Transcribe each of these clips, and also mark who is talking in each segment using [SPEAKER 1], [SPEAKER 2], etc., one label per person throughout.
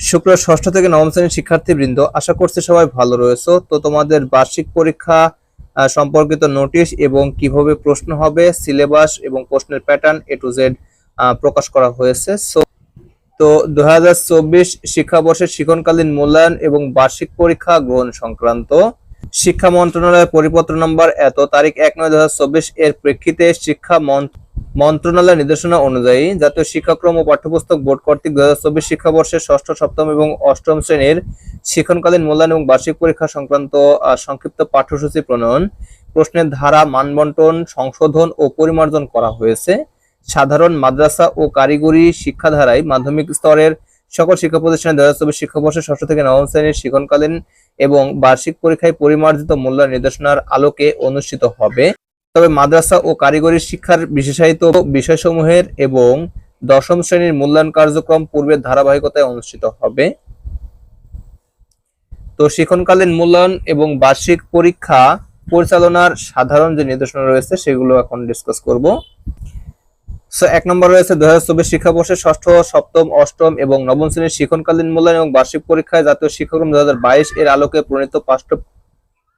[SPEAKER 1] শুক্র ষষ্ঠ থেকে নবম শ্রেণির শিক্ষার্থীবৃন্দ, আশা করছি সবাই ভালো রয়েছে। তো তোমাদের বার্ষিক পরীক্ষা সম্পর্কিত নোটিশ এবং কীভাবে প্রশ্ন হবে, সিলেবাস এবং প্রশ্নের প্যাটার্ন এ টু জেড প্রকাশ করা হয়েছে। সো তো দু হাজার চব্বিশ শিক্ষাবর্ষের শিক্ষণকালীন মূল্যায়ন এবং বার্ষিক পরীক্ষা গ্রহণ সংক্রান্ত শিক্ষা মন্ত্রণালয়ের পরিপত্র নম্বর এত, তারিখ এক নয় দু এর প্রেক্ষিতে শিক্ষা মন্ত্র- মন্ত্রণালয়ের নির্দেশনা অনুযায়ী জাতীয় শিক্ষাক্রম ও পাঠ্যপুস্তক বোর্ড কর্তৃক দু হাজার চব্বিশ শিক্ষাবর্ষের ষষ্ঠ, সপ্তম এবং অষ্টম শ্রেণির শিক্ষণকালীন মূল্যায়ন এবং বার্ষিক পরীক্ষা সংক্রান্ত সংক্ষিপ্ত পাঠ্যসূচি প্রণয়ন, প্রশ্নের ধারা, মানবন্টন, সংশোধন ও পরিমার্জন করা হয়েছে। সাধারণ মাদ্রাসা ও কারিগরি শিক্ষাধারায় মাধ্যমিক স্তরের সকল শিক্ষা প্রতিষ্ঠানে দু হাজার চব্বিশ শিক্ষাবর্ষের ষষ্ঠ থেকে নবম শ্রেণির শিক্ষণকালীন এবং বার্ষিক পরীক্ষায় পরিমার্জিত মূল্যায়ন নির্দেশনার আলোকে অনুষ্ঠিত হবে। তবে মাদ্রাসা ও কারিগরি শিক্ষার বিশেষায়িত বিষয়সমূহের এবং দশম শ্রেণির মূল্যায়ন কার্যক্রম পূর্বের ধারাবাহিকতায় অনুষ্ঠিত হবে। তো শিক্ষণকালীন মূল্যায়ন এবং বার্ষিক পরীক্ষা পরিচালনার সাধারণ যে নির্দেশনা রয়েছে, সেগুলো এখন ডিসকাস করব। সো এক নম্বর রয়েছে দুই হাজার চব্বিশ শিক্ষাবর্ষে ষষ্ঠ, সপ্তম, অষ্টম এবং নবম শ্রেণির শিক্ষণকালীন মূল্যায়ন এবং বার্ষিক পরীক্ষায় জাতীয় শিক্ষাক্রম দু হাজার বাইশ এর আলোকে প্রণীত পাঠ্য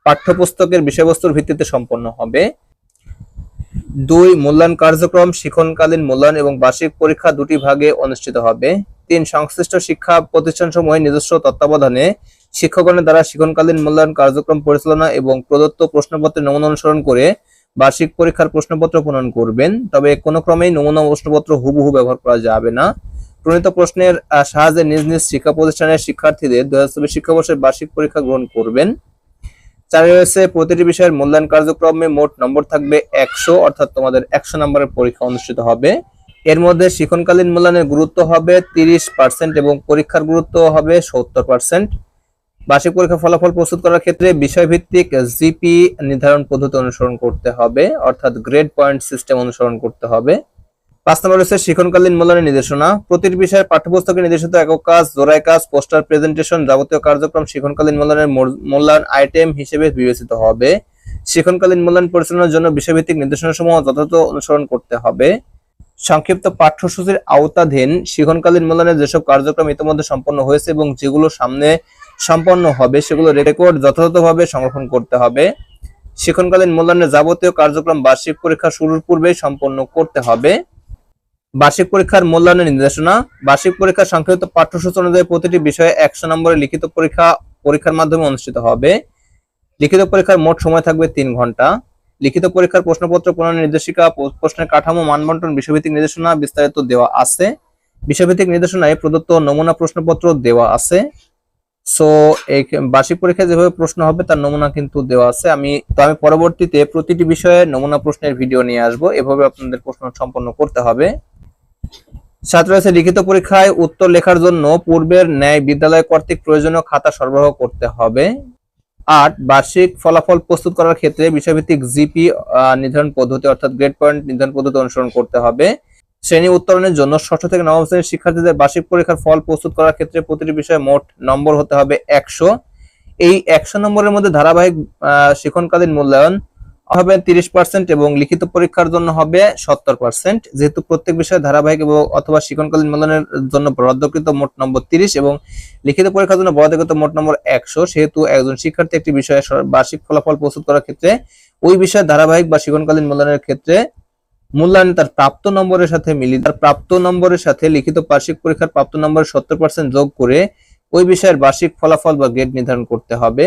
[SPEAKER 1] পাঠ্যপুস্তকের বিষয়বস্তুর ভিত্তিতে সম্পন্ন হবে। দুই মূল্যায়ন কার্যক্রম, শিক্ষণকালীন মূল্যায়ন এবং বার্ষিক পরীক্ষা দুটি ভাগে অনুষ্ঠিত হবে। তিন, সংশ্লিষ্ট শিক্ষা প্রতিষ্ঠান প্রতিষ্ঠানসমূহের নিজস্ব তত্ত্বাবধানে শিক্ষকগণের দ্বারা শিক্ষণকালীন মূল্যায়ন কার্যক্রম পরিচালনা এবং প্রদত্ত প্রশ্নপত্রের নমুনা অনুসরণ করে বার্ষিক পরীক্ষার প্রশ্নপত্র প্রণয়ন করবেন। তবে কোনো ক্রমেই নমুনা প্রশ্নপত্র হুবহু ব্যবহার করা যাবে না। প্রণীত প্রশ্নের সাহায্যে নিজ নিজ শিক্ষা প্রতিষ্ঠানের শিক্ষার্থীদের দু হাজার চব্বিশ শিক্ষাবর্ষের বার্ষিক পরীক্ষা গ্রহণ করবেন। চারে রয়েছে প্রতিটি বিষয়ের মূল্যায়ন কার্যক্রমে মোট নম্বর থাকবে একশো, অর্থাৎ তোমাদের একশো নম্বরের পরীক্ষা অনুষ্ঠিত হবে। এর মধ্যে শিক্ষণকালীন মূল্যায়নের গুরুত্ব হবে তিরিশ পার্সেন্ট এবং পরীক্ষার গুরুত্ব হবে সত্তর পার্সেন্ট। বার্ষিক পরীক্ষা ফলাফল প্রস্তুত করার ক্ষেত্রে বিষয়ভিত্তিক জিপি নির্ধারণ পদ্ধতি অনুসরণ করতে হবে, অর্থাৎ গ্রেড পয়েন্ট সিস্টেম অনুসরণ করতে হবে। পাঁচ নম্বর রয়েছে শিক্ষণকালীন মূল্যায়নের নির্দেশনা। প্রতিটি বিষয়ের পাঠ্যপুস্তকে নির্দেশিত একক কাজ জোড়াই কাজ, পোস্টার প্রেজেন্টেশন যাবতীয় কার্যক্রম শিক্ষণকালীন মূল্যায়নের মূল- মূল্যায়ন আইটেম হিসেবে বিবেচিত হবে। শিক্ষণকালীন মূল্যায়ন পরিচালনার জন্য বিষয়ভিত্তিক নির্দেশনাসমূহ যথাযথ অনুসরণ করতে হবে। সংক্ষিপ্ত পাঠ্যসূচির আওতাধীন শিক্ষণকালীন মূল্যায়নের যেসব কার্যক্রম ইতিমধ্যে সম্পন্ন হয়েছে এবং যেগুলো সামনে সম্পন্ন হবে, সেগুলো রেকর্ড যথাযথভাবে সংরক্ষণ করতে হবে। শিক্ষণকালীন মূল্যায়নের যাবতীয় কার্যক্রম বার্ষিক পরীক্ষা শুরুর পূর্বেই সম্পন্ন করতে হবে। বার্ষিক পরীক্ষার মূল্যায়নের নির্দেশনা, বার্ষিক পরীক্ষার সংক্ষিপ্ত পাঠ্যসূচি অনুযায়ী প্রতিটি বিষয়ে একশো নম্বরে লিখিত পরীক্ষা পরীক্ষার মাধ্যমে অনুষ্ঠিত হবে। লিখিত পরীক্ষার মোট সময় থাকবে তিন ঘণ্টা। লিখিত পরীক্ষার প্রশ্নপত্র, প্রণয়ন নির্দেশিকা প্রশ্নের কাঠামো, মানবন্টন, বিষয়ভিত্তিক নির্দেশনা বিস্তারিত দেওয়া আছে। বিষয়ভিত্তিক নির্দেশনায় প্রদত্ত নমুনা প্রশ্নপত্র দেওয়া আছে। সো, এই বার্ষিক পরীক্ষায় যেভাবে প্রশ্ন হবে, তার নমুনা কিন্তু দেওয়া আছে। আমি তো আমি পরবর্তীতে প্রতিটি বিষয়ে নমুনা প্রশ্নের ভিডিও নিয়ে আসব। এভাবে আপনাদের প্রশ্ন সম্পন্ন করতে হবে। রয়েছে লিখিত পরীক্ষায় উত্তর লেখার জন্য পূর্বের ন্যায় বিদ্যালয় কর্তৃক প্রয়োজনীয় খাতা সরবরাহ করতে হবে। আট, বার্ষিক ফলাফল প্রস্তুত করার ক্ষেত্রে বিষয়ভিত্তিক জিপি নির্ধারণ পদ্ধতি অর্থাৎ গ্রেড পয়েন্ট নির্ধারণ পদ্ধতি অনুসরণ করতে হবে। শ্রেণি উত্তরণের জন্য ষষ্ঠ থেকে নবম শ্রেণির শিক্ষার্থীদের বার্ষিক পরীক্ষার ফল প্রস্তুত করার ক্ষেত্রে প্রতিটি বিষয়ে মোট নম্বর হতে হবে একশো। এই একশো নম্বরের মধ্যে ধারাবাহিক শিক্ষণকালীন মূল্যায়ন হবে তিরিশ পার্সেন্ট এবং লিখিত পরীক্ষার জন্য হবে সত্তর পার্সেন্ট যেহেতু প্রত্যেক বিষয়ে ধারাবাহিক এবং অথবা শিক্ষণকালীন মূল্যায়নের জন্য বরাদ্দকৃত মোট নম্বর তিরিশ এবং লিখিত পরীক্ষার জন্য বরাদ্দকৃত মোট নম্বর একশো, সেহেতু একজন শিক্ষার্থী একটি বিষয়ে বার্ষিক ফলাফল প্রস্তুত করার ক্ষেত্রে ওই বিষয়ে ধারাবাহিক বা শিক্ষণকালীন মূল্যায়নের ক্ষেত্রে মূল্যায়ন তার প্রাপ্ত নম্বরের সাথে মিলিয়ে তার প্রাপ্ত নম্বরের সাথে লিখিত বার্ষিক পরীক্ষার প্রাপ্ত নম্বরের সত্তর পার্সেন্ট যোগ করে ওই বিষয়ের বার্ষিক ফলাফল বা গ্রেড নির্ধারণ করতে হবে।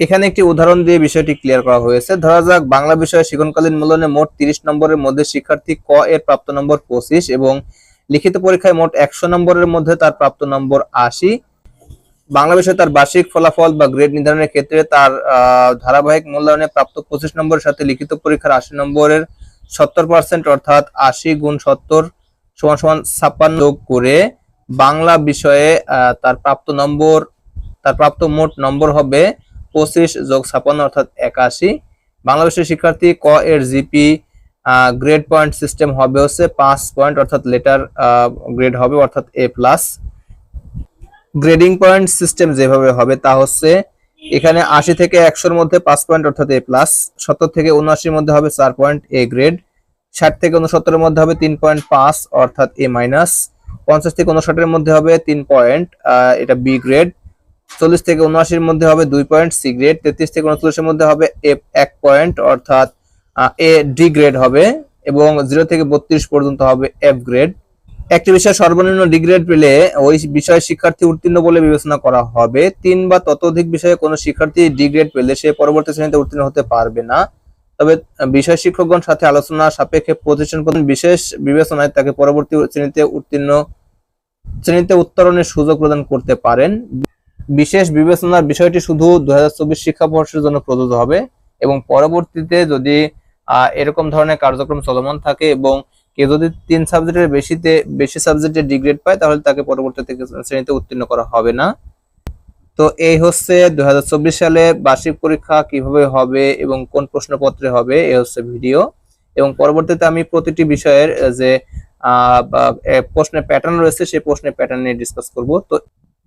[SPEAKER 1] এখানে একটি উদাহরণ দিয়ে বিষয়টি ক্লিয়ার করা হয়েছে। ধরা যাক, বাংলা বিষয়ে শিক্ষণকালীন মূল্যায়নে মোট তিরিশ নম্বরের মধ্যে শিক্ষার্থী ক এর প্রাপ্ত নম্বর পঁচিশ এবং লিখিত পরীক্ষায় মোট একশো নম্বরের মধ্যে তার প্রাপ্ত নম্বর আশি। বাংলা বিষয়ে তার বার্ষিক ফলাফল বা গ্রেড নির্ধারণের ক্ষেত্রে তার ধারাবাহিক মূল্যায়নে প্রাপ্ত পঁচিশ নম্বরের সাথে লিখিত পরীক্ষার আশি নম্বরের সত্তর পার্সেন্ট অর্থাৎ আশি গুণ সত্তর সমান সমান ছাপ্পান্ন যোগ করে বাংলা বিষয়ে তার প্রাপ্ত নম্বর, তার প্রাপ্ত মোট নম্বর হবে পঁচিশ যোগ ছাপ্পান্ন অর্থাৎ একাশি। বাংলা বিষয়ের শিক্ষার্থী ক এর জিপি গ্রেড পয়েন্ট সিস্টেম হবে হচ্ছে পাঁচ পয়েন্ট অর্থাৎ লেটার গ্রেড হবে অর্থাৎ A plus grading point system যেভাবে হবে তা হচ্ছে এখানে আশি থেকে একশোর মধ্যে পাঁচ পয়েন্ট অর্থাৎ এ প্লাস সত্তর থেকে উনআশির মধ্যে হবে চার পয়েন্ট এ গ্রেড ষাট থেকে উনসত্তরের মধ্যে হবে তিন পয়েন্ট পাঁচ অর্থাৎ এ মাইনাস পঞ্চাশ থেকে উনষাটের মধ্যে হবে তিন পয়েন্ট এটা বি গ্রেড চল্লিশ থেকে উনআশির মধ্যে হবে দুই পয়েন্ট, সি গ্রেড। তেত্রিশ থেকে উনচল্লিশের মধ্যে হবে এফ এক পয়েন্ট, অর্থাৎ এ ডি গ্রেড হবে এবং জিরো থেকে বত্রিশ পর্যন্ত হবে এফ গ্রেড। একটি বিষয় সর্বনিম্ন ডি গ্রেড পেলে ওই বিষয়ে শিক্ষার্থী উত্তীর্ণ বলে বিবেচনা করা হবে। তিন বা ততোধিক বিষয়ে কোনো শিক্ষার্থী ডি গ্রেড পেলে সে পরবর্তী শ্রেণীতে উত্তীর্ণ হতে পারবে না। তবে বিষয় শিক্ষকগণ সাথে আলোচনা সাপেক্ষে প্রতিষ্ঠান প্রধান বিশেষ বিবেচনায় তাকে পরবর্তী শ্রেণীতে উত্তীর্ণ, শ্রেণীতে উত্তরণের সুযোগ প্রদান করতে পারেন। বিশেষ বিবেচনার বিষয়টি শুধু দু হাজার চব্বিশ শিক্ষাবর্ষের জন্য প্রযোজ্য হবে এবং পরবর্তীতে যদি এরকম ধরনের কার্যক্রম চলমান থাকে এবং কেউ যদি তিন সাবজেক্টের বেশিতে, বেশি সাবজেক্টে ডিগ্রেড পায়, তাহলে তাকে পরবর্তীতে শ্রেণীতে উত্তীর্ণ করা হবে না। তো এই হচ্ছে দুই হাজার চব্বিশ সালে বার্ষিক পরীক্ষা কীভাবে হবে এবং কোন প্রশ্নপত্রে হবে এই হচ্ছে ভিডিও। এবং পরবর্তীতে আমি প্রতিটি বিষয়ের যে প্রশ্নের প্যাটার্ন রয়েছে, সেই প্রশ্নের প্যাটার্ন নিয়ে ডিসকাস করব। তো